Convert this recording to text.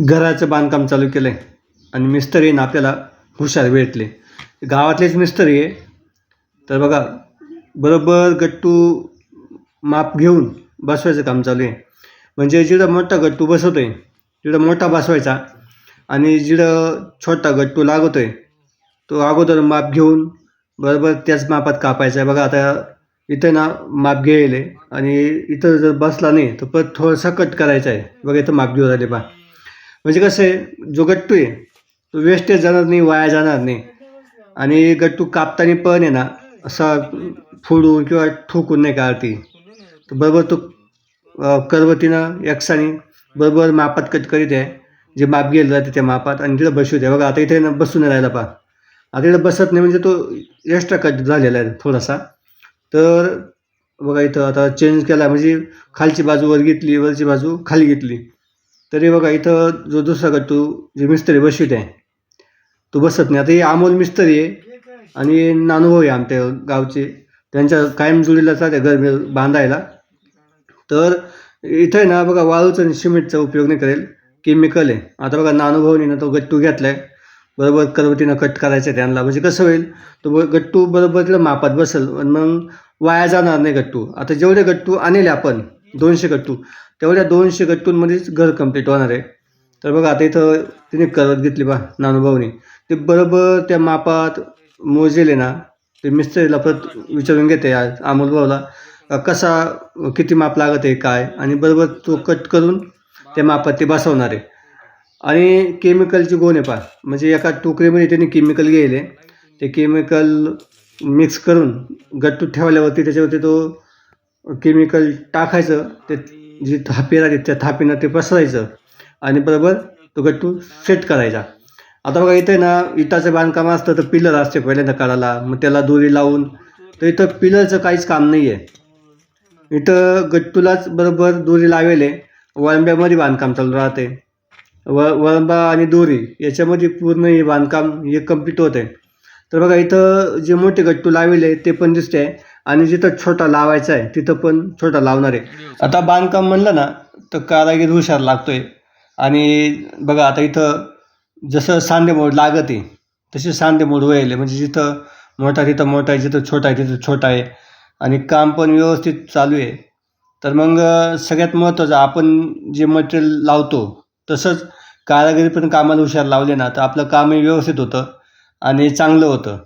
घराचं बांधकाम चालू केलं आहे आणि मिस्त्रीनं आपल्याला हुशार भेटले. गावातलेच मिस्त्री आहे तर बघा बरोबर गट्टू माप घेऊन बसवायचं काम चालू आहे. म्हणजे जिथं मोठा गट्टू बसवतो आहे तिथं मोठा बसवायचा आणि जिथं छोटा गट्टू लागतो आहे तो अगोदर माप घेऊन बरोबर त्याच मापात कापायचा. आहे बघा आता इथं ना माप घ्यायले आणि इथं जर बसला नाही तर परत थोडासा कट करायचा आहे. बघा इथं माप घेऊन राहिले बा म्हणजे कसं आहे जो गट्टू आहे तो वेस्टेज जाणार नाही वाया जाणार नाही. आणि गट्टू कापताना पण आहे ना असा फोडून किंवा ठोकून नाही काढती तर बरोबर तो करवतीनं एकसानी बरोबर मापात कट करीत आहे. जे माप गेलं जाते त्या मापात आणि तिथं बसू द्या बघा आता इथे ना बसून नाही राहिला पा आता इथं बसत नाही म्हणजे तो एक्स्ट्रा कट झालेला आहे थोडासा. तर बघा इथं आता चेंज केला म्हणजे खालची बाजू वर घेतली वरची बाजू खाली घेतली. तरी बघा इथं जो दुसरा गट्टू जे मिस्त्री बशीत आहे तो बसत नाही. आता हे अमोल मिस्त्री आहे आणि नानुभव आहे आमच्या गावचे. त्यांच्या कायम जुळीला चालते घर बांधायला. तर इथं आहे ना बघा वाळूचा आणि सिमेंटचा उपयोग नाही करेल. केमिकल आहे. आता बघा नानुभवनी ना तो गट्टू घेतला आहे बरोबर करवतीनं कट करायचं आहे त्यांना. म्हणजे कसं होईल? तो ब- गट्टू बरोबर तिला मापात बसेल. मग वाया जाणार नाही गट्टू. आता जेवढे गट्टू आणले आपण दोनशे गट्टू तेवढ्या दोनशे गट्टूंमध्येच घर कंप्लीट होणार आहे. तर बघा आता इथं तिने करत घेतली बा नानुभवनी ते बरोबर त्या मापात मोजेले ना ते मिस्त्रीला परत विचारून घेते आज अमोल भाऊला कसा किती माप लागत आहे काय? आणि बरोबर तो कट करून त्या मापात ते बसवणार आहे. आणि केमिकलची गोण आहे पा म्हणजे एका टोकरीमध्ये त्यांनी केमिकल घ्यायले ते केमिकल मिक्स करून गट्टू ठेवल्यावरती त्याच्यावरती तो केमिकल टाकायचं ते जी थापी राहते त्या थापीनं ते पसरायचं आणि बरोबर तो गट्टू सेट करायचा. आता बघा इथे ना इटाचं बांधकाम असतं तर पिलर असते पहिल्यांदा काढायला. मग त्याला दोरी लावून तर इथं पिलरचं काहीच काम नाही आहे इथं गट्टूलाच बरोबर दोरी लावेले. वळंब्यामध्ये बांधकाम चालू राहते. व वळंबा आणि दोरी याच्यामध्ये पूर्ण हे बांधकाम हे कंप्लीट होत. आहे तर बघा इथं जे मोठे गट्टू लावले ते पण दिसते आहे आणि जिथं छोटा लावायचा आहे तिथं पण छोटा लावणार आहे. आता बांधकाम म्हणलं ना तर कारागीर हुशार लागतोय. आणि बघा आता इथं जसं सांधे मोड लागत आहे तसे सांधे मोड वळले. म्हणजे जिथं मोठा तिथं मोठा आहे जिथं छोटा आहे तिथं छोटा आहे. आणि काम पण व्यवस्थित चालू आहे. तर मग सगळ्यात महत्त्वाचं आपण जे मटेरियल लावतो तसंच कारागिरी पण कामाला हुशार लावले ना तर आपलं कामही व्यवस्थित होतं आणि चांगलं होतं.